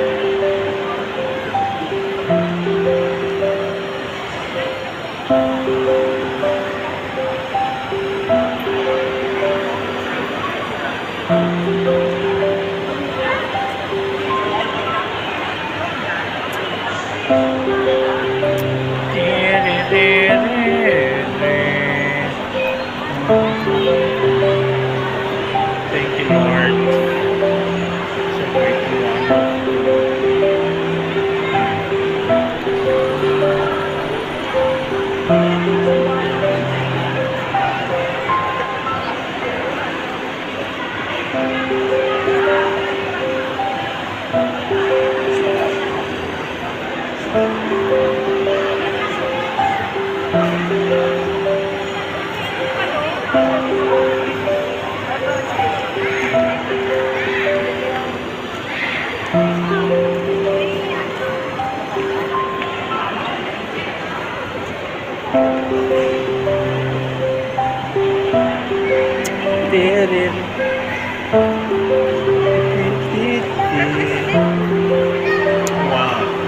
Thank Wow.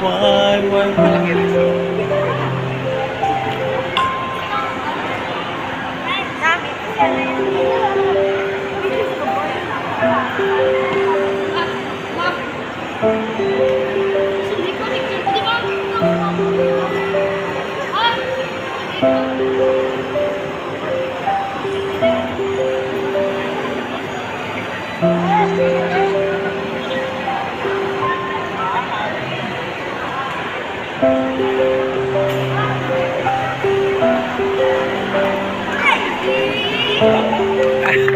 Why, why, why?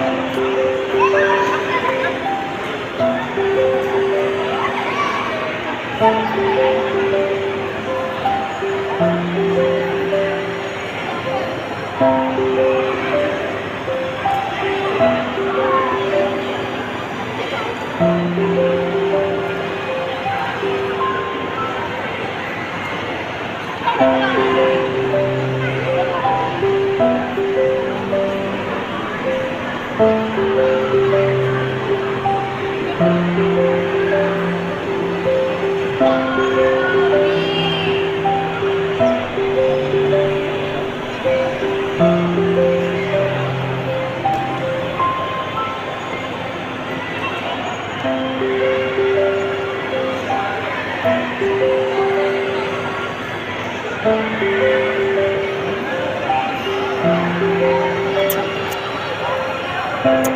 Música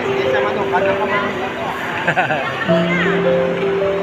Hindi sa manok, ano ka man?